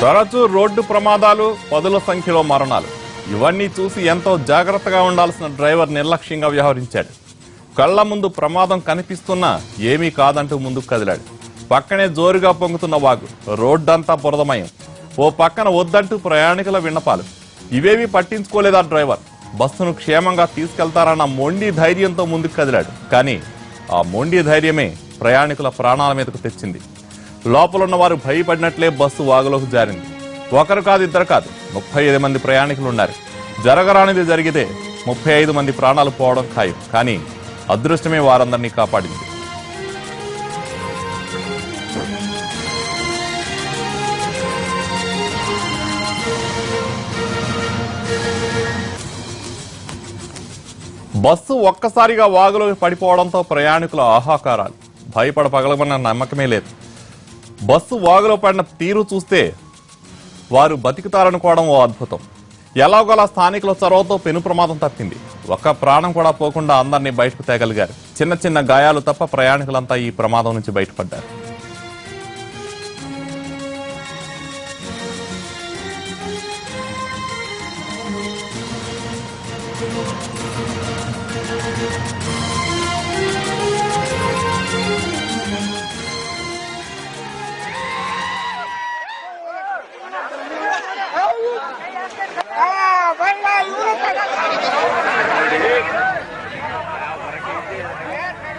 తరచూ రోడ్డు ప్రమాదాలు పదుల సంఖ్యలో మరణాలు. ఇవన్నీ చూసి ఎంతో జాగ్రత్తగా ఉండాల్సిన డ్రైవర్ నిర్లక్ష్యంగా వ్యవహరించాడు. కళ్ళ ముందు ప్రమాదం కనిపిస్తున్నా ఏమీ కాదంటూ ముందుకు కదిలాడు. పక్కనే జోరుగా పొంగుతున్న వాగు రోడ్డంతా బురదమయం. ఓ పక్కన వద్దంటూ ప్రయాణికుల విన్నపాలు. ఇవేవి పట్టించుకోలేదా డ్రైవర్? బస్సును క్షేమంగా తీసుకెళ్తారన్న మొండి ధైర్యంతో ముందుకు కదిలాడు. కానీ ఆ మొండి ధైర్యమే ప్రయాణికుల ప్రాణాల మీదకు తెచ్చింది. లోపలున్న వారు భయపడినట్లే బస్సు వాగులోకి జారింది. ఒకరు కాదు ఇద్దరు కాదు. ముప్పై ఐదు మంది ప్రయాణికులు ఉన్నారు జరగరానిది జరిగితే ముప్పై ఐదు మంది ప్రాణాలు పోవడం ఖాయం. కానీ అదృష్టమే వారందరినీ కాపాడింది. బస్సు ఒక్కసారిగా వాగులోకి పడిపోవడంతో ప్రయాణికుల ఆహాకారాలు. భయపడ పగలమన్న నమ్మకమే లేదు. బస్సు వాగులో పడిన తీరు చూస్తే వారు బతికుతారనుకోవడం ఓ అద్భుతం. ఎలాగోలా స్థానికుల చొరవతో పెను ప్రమాదం తప్పింది. ఒక్క ప్రాణం కూడా పోకుండా అందరినీ బయటకు తేగలిగారు. చిన్న చిన్న గాయాలు తప్ప ప్రయాణికులంతా ఈ ప్రమాదం నుంచి బయటపడ్డారు.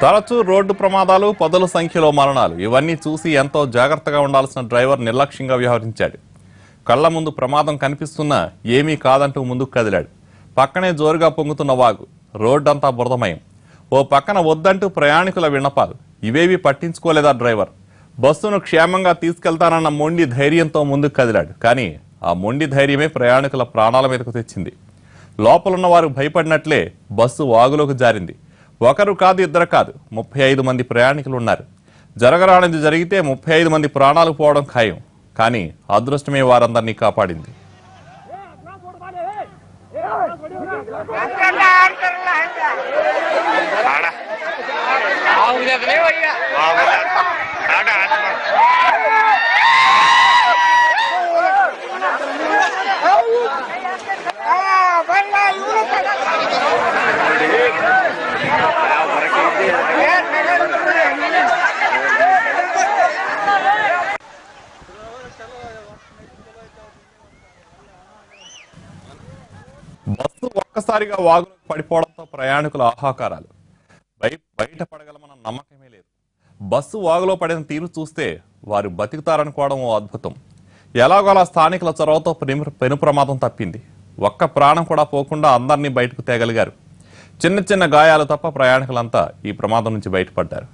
తరచూ రోడ్డు ప్రమాదాలు పదుల సంఖ్యలో మరణాలు. ఇవన్నీ చూసి ఎంతో జాగ్రత్తగా ఉండాల్సిన డ్రైవర్ నిర్లక్ష్యంగా వ్యవహరించాడు. కళ్ళ ముందు ప్రమాదం కనిపిస్తున్నా ఏమీ కాదంటూ ముందుకు కదిలాడు. పక్కనే జోరుగా పొంగుతున్న వాగు. రోడ్డంతా బురదమయం. ఓ పక్కన వద్దంటూ ప్రయాణికుల విన్నపాలు. ఇవేవి పట్టించుకోలేదా డ్రైవర్? బస్సును క్షేమంగా తీసుకెళ్తానన్న మొండి ధైర్యంతో ముందుకు కదిలాడు. కానీ ఆ మొండి ధైర్యమే ప్రయాణికుల ప్రాణాల మీదకు తెచ్చింది. లోపలున్న వారు భయపడినట్లే బస్సు వాగులోకి జారింది. ఒకరు కాదు ఇద్దరు కాదు. ముప్పై ఐదు మంది ప్రయాణికులు ఉన్నారు. జరగరానిది జరిగితే ముప్పై ఐదు మంది ప్రాణాలు పోవడం ఖాయం. కానీ అదృష్టమే వారందరినీ కాపాడింది. ఒక్కసారిగా వాగులకు పడిపోవడంతో ప్రయాణికుల ఆహాకారాలు. బయట పడగలమన్న నమ్మకమే లేదు. బస్సు వాగులో పడిన తీరు చూస్తే వారు బతుకుతారనుకోవడం ఓ అద్భుతం. ఎలాగోలా స్థానికుల చొరవతో పెను ప్రమాదం తప్పింది. ఒక్క ప్రాణం కూడా పోకుండా అందరినీ బయటకు తేగలిగారు. చిన్న చిన్న గాయాలు తప్ప ప్రయాణికులంతా ఈ ప్రమాదం నుంచి బయటపడ్డారు.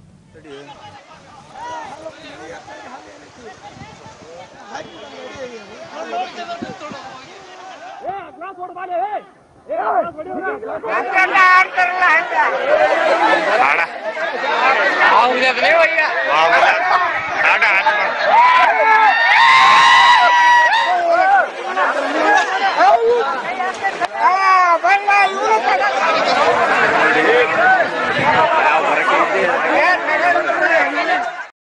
भैया।